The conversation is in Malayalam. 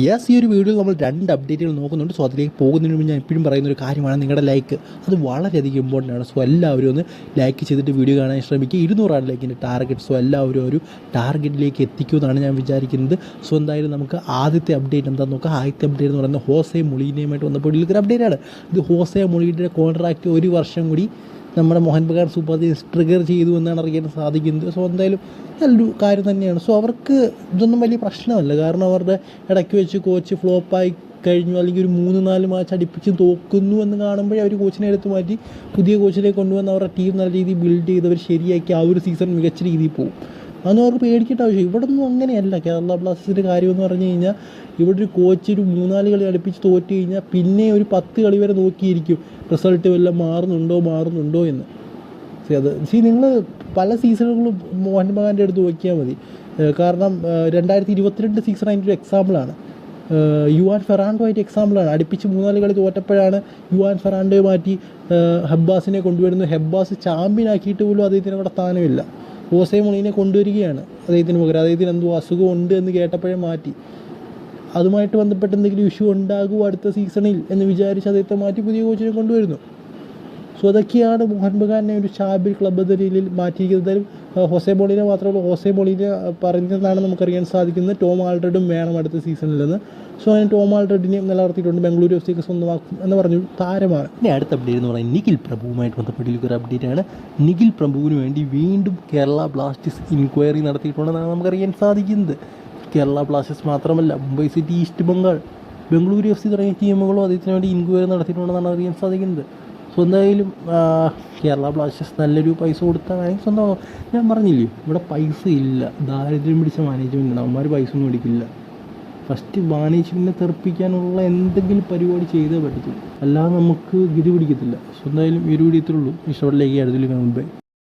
യെസ് ഈ ഒരു വീഡിയോയിൽ നമ്മൾ രണ്ട് അപ്ഡേറ്റുകൾ നോക്കുന്നുണ്ട്. സോ അതിലേക്ക് പോകുന്നതിന് മുമ്പ് ഞാൻ എപ്പോഴും പറയുന്ന ഒരു കാര്യമാണ് നിങ്ങളുടെ ലൈക്ക് അത് വളരെയധികം ഇമ്പോർട്ടന്റ് ആണ്. സോ എല്ലാവരും ഒന്ന് ലൈക്ക് ചെയ്തിട്ട് വീഡിയോ കാണാൻ ശ്രമിക്കുക. ഇരുന്നൂറാണ് ലൈക്കിന്റെ ടാർഗറ്റ് സോ എല്ലാവരും ഒരു ടാർഗറ്റിലേക്ക് എത്തിക്കുമെന്നാണ് ഞാൻ വിചാരിക്കുന്നത്. സോ എന്തായാലും നമുക്ക് ആദ്യത്തെ അപ്ഡേറ്റ് എന്താണെന്ന് നോക്കാം. ആദ്യത്തെ അപ്ഡേറ്റ് എന്ന് പറയുന്നത് ഹോസെ മുളീനയുമായിട്ട് വന്നപ്പോൾ ഒരു ആണ്. ഇത് ഹോസെ മുളീന്റെ കോൺട്രാക്റ്റ് ഒരു വർഷം കൂടി നമ്മുടെ Mohun Bagan super kings trigger ചെയ്തു എന്നാണ് അറിയാൻ സാധിക്കുന്നത്. സോ എന്തായാലും നല്ലൊരു കാര്യം തന്നെയാണ്. സോ അവർക്ക് ഇതൊന്നും വലിയ പ്രശ്നമല്ല. കാരണം അവരുടെ ഇടയ്ക്ക് വെച്ച് കോച്ച് ഫ്ലോപ്പായി കഴിഞ്ഞു അല്ലെങ്കിൽ ഒരു മൂന്ന് നാല് മാച്ച് അടുപ്പിച്ച് തോക്കുന്നു എന്ന് കാണുമ്പോഴേ അവർ കോച്ചിനെ എടുത്ത് മാറ്റി പുതിയ കോച്ചിനെ കൊണ്ടുവന്ന് അവരുടെ ടീം നല്ല രീതിയിൽ ബിൽഡ് ചെയ്ത് അവർ ശരിയാക്കി ആ ഒരു സീസൺ മികച്ച രീതിയിൽ പോകും. അതൊന്നും അവർക്ക് പേടിക്കേണ്ട ആവശ്യം ഇവിടെ ഒന്നും അങ്ങനെയല്ല. കേരള ബ്ലാസ്റ്റേഴ്സിന്റെ കാര്യം എന്ന് പറഞ്ഞു കഴിഞ്ഞാൽ ഇവിടെ ഒരു കോച്ച് ഒരു മൂന്നാൽ കളി അടുപ്പിച്ച് തോറ്റു കഴിഞ്ഞാൽ പിന്നെ ഒരു പത്ത് കളി വരെ നോക്കിയിരിക്കും. റിസൾട്ട് വല്ലതും മാറുന്നുണ്ടോ മാറുന്നുണ്ടോ എന്ന്. സി അത് സി നിങ്ങൾ പല സീസണുകളും മോഹൻ ബഗാന്റെ അടുത്ത് നോക്കിയാൽ മതി. കാരണം രണ്ടായിരത്തി ഇരുപത്തിരണ്ട് സീസൺ അതിന്റെ ഒരു എക്സാമ്പിളാണ് യുവാൻ ഫെറാൻഡോ ആയിട്ട് എക്സാമ്പിളാണ് അടുപ്പിച്ച് മൂന്നാൽ കളി തോറ്റപ്പോഴാണ് യുവാൻ ഫെറാൻഡോയെ മാറ്റി ഹബ്ബാസിനെ കൊണ്ടുവരുന്നത്. ഹെബ്ബാസ് ചാമ്പ്യൻ ആക്കിയിട്ട് പോലും അദ്ദേഹത്തിന് അവിടെ സ്ഥാനമില്ല. ഓസെ മുളീനെ കൊണ്ടുവരികയാണ്. അദ്ദേഹത്തിന് പകരം. അദ്ദേഹത്തിന് എന്തോ അസുഖം ഉണ്ട് എന്ന് കേട്ടപ്പോഴേ മാറ്റി. അതുമായിട്ട് ബന്ധപ്പെട്ട് എന്തെങ്കിലും ഇഷ്യൂ ഉണ്ടാകുമോ അടുത്ത സീസണിൽ എന്ന് വിചാരിച്ച് അദ്ദേഹത്തെ മാറ്റി പുതിയ കോച്ചിനെ കൊണ്ടുവരുന്നു. സോ അതൊക്കെയാണ് മോഹൻ ബഗാനെ ഒരു ഷാബിൽ ക്ലബ് എന്ന രീതിയിൽ ഹോസെ ബോളിനെ മാത്രമല്ല ഹോസെ ബോളിനെ പറഞ്ഞതാണ് നമുക്കറിയാൻ സാധിക്കുന്നത്. ടോം ആൾറെഡും വേണം അടുത്ത സീസണിലെന്ന്. സോ അങ്ങനെ ടോം ആൾറെഡിനെയും നിലനിർത്തിയിട്ടുണ്ട്. ബംഗളൂരു എഫ് സിക്ക് സ്വന്തമാക്കും എന്ന് പറഞ്ഞു താരമാണ്. ഇനി അടുത്ത അപ്ഡേറ്റ് എന്ന് പറയുന്നത് നിഖിൽ പ്രഭുവുമായിട്ട് ബന്ധപ്പെട്ടിരിക്കുന്ന ഒരു അപ്ഡേറ്റ് ആണ്. നിഖിൽ പ്രഭുവിന് വേണ്ടി വീണ്ടും കേരള ബ്ലാസ്റ്റേഴ്സ് ഇൻക്വയറി നടത്തിയിട്ടുണ്ടെന്നാണ് നമുക്കറിയാൻ സാധിക്കുന്നത്. കേരള ബ്ലാസ്റ്റേഴ്സ് മാത്രമല്ല Mumbai city east Bengal Bengaluru F C തുടങ്ങിയ ടീമുകളും അദ്ദേഹത്തിന് വേണ്ടി ഇൻക്വയറി നടത്തിയിട്ടുണ്ടെന്നാണ് അറിയാൻ സാധിക്കുന്നത്. സോ എന്തായാലും കേരള ബ്ലാസ്റ്റേഴ്സ് നല്ലൊരു പൈസ കൊടുത്താൽ വേണമെങ്കിൽ സ്വന്തമാകും ഞാൻ പറഞ്ഞില്ലേ ഇവിടെ പൈസ ഇല്ല. ദാരിദ്ര്യം പിടിച്ച മാനേജ്മെന്റ് മാനേജ്മെന്റ് അവന്മാർ പൈസ ഒന്നും മേടിക്കില്ല. ഫസ്റ്റ് മാനേജ്മെന്റിനെ തെറിപ്പിക്കാനുള്ള എന്തെങ്കിലും പരിപാടി ചെയ്തേ പറ്റത്തുള്ളൂ. അല്ലാതെ നമുക്ക് ഗതി പിടിക്കത്തില്ല. സോ എന്തായാലും ഈ ഒരു വീഡിയോ ഇത്രയുള്ളൂ ഇഷ്ടപ്പെട്ടില്ലെങ്കിൽ അടുത്തില്ല മുമ്പേ